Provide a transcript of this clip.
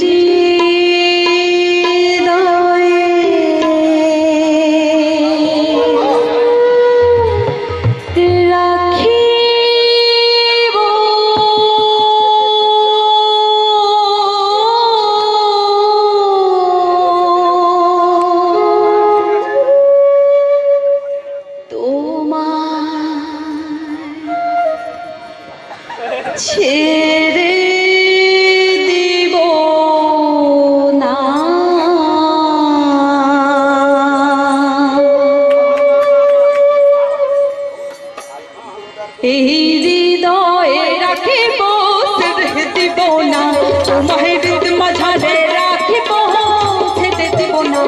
ছেড়ে এই হৃদয়ে রাখিব ছেড়ে দিব না। তোমার মাঝারে রাখিব ছেড়ে না।